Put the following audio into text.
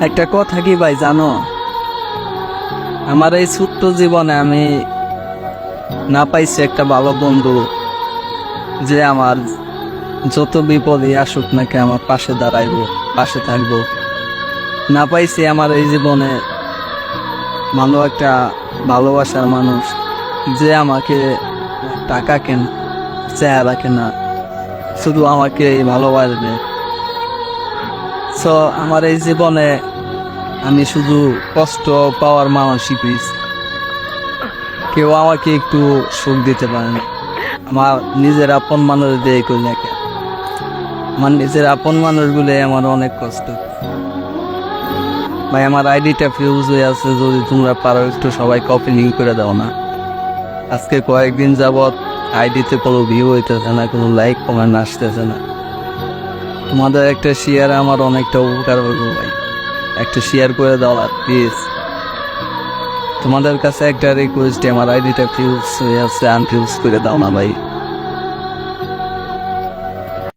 একটা কথা কি ভাই, জানো? আমার এই ছোট্ট জীবনে আমি না পাইছি একটা ভালো বন্ধু যে আমার যত বিপদে আসুক নাকি আমার পাশে দাঁড়াইবো, পাশে থাকব। না পাইছি আমার এই জীবনে ভালো একটা ভালোবাসার মানুষ যে আমাকে টাকা কেন, চেহারা কেনা, শুধু আমাকে ভালোবাসবে। সো আমার এই জীবনে আমি শুধু কষ্ট পাওয়ার পেয়েছি কেউ আমাকে একটু সুখ দিতে পারে না। আমার নিজের আপন মানুষ দিয়ে করি না। আমার নিজের আপন মানুষগুলো আমার অনেক কষ্ট। ভাই, আমার আইডিটা ফিউজ হয়ে আছে, যদি তোমরা পারো একটু সবাই কপি লিঙ্ক করে দাও না। আজকে কয়েকদিন যাবৎ আইডিতে কোনো ভিউ হইতেছে না, কোনো লাইক কমেন্ট আসতেছে না। তোমাদের একটা শেয়ার আমার অনেকটা উপকার হইব ভাই। একটা শেয়ার করে দাও আর প্লিজ তোমাদের কাছে একটা রিকোয়েস্ট আমার আইডিটা ফিউজ হয়ে আছে আনফিউজ করে দাও না ভাই।